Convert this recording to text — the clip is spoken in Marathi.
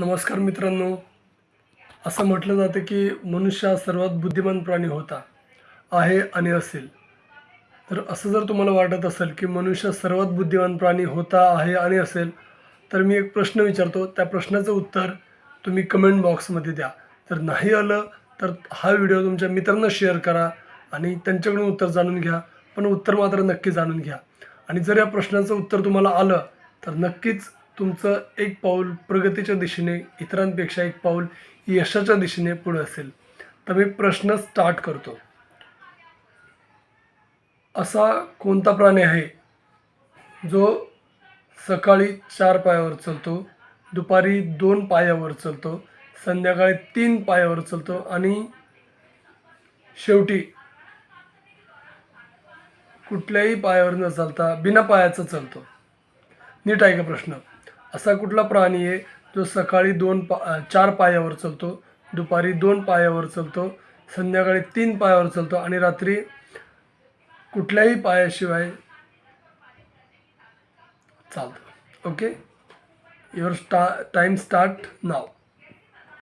नमस्कार मित्रांनो. असं म्हटलं जातं की मनुष्य हा सर्वात बुद्धिमान प्राणी होता आहे आणि असेल. तर असं जर तुम्हाला वाटत असेल की मनुष्य सर्वात बुद्धिमान प्राणी होता आहे आणि असेल तर मी एक प्रश्न विचारतो. त्या प्रश्नाचं उत्तर तुम्ही कमेंट बॉक्समध्ये द्या. तर नाही आलं तर हा व्हिडिओ तुमच्या मित्रांना शेअर करा आणि त्यांच्याकडून उत्तर जाणून घ्या. पण उत्तर मात्र नक्की जाणून घ्या. आणि जर या प्रश्नाचं उत्तर तुम्हाला आलं तर नक्कीच तुमचं एक पाऊल प्रगतीच्या दिशेने इतरांपेक्षा एक पाऊल यशाच्या दिशेने पुढे असेल. तर मी प्रश्न स्टार्ट करतो. असा कोणता प्राणी आहे जो सकाळी चार पायावर चालतो दुपारी दोन पायावर चालतो संध्याकाळी तीन पायावर चालतो आणि शेवटी कुठल्याही पायावर न चालता बिना पायाचा चालतो? नीट आहे का प्रश्न? असा कुठला प्राणी आहे जो सकाळी दोन पा चार पायावर चालतो दुपारी दोन पायावर चालतो संध्याकाळी तीन पायावर चालतो आणि रात्री कुठल्याही पायाशिवाय चालतो. ओके युअर स्टा टाईम स्टार्ट नाव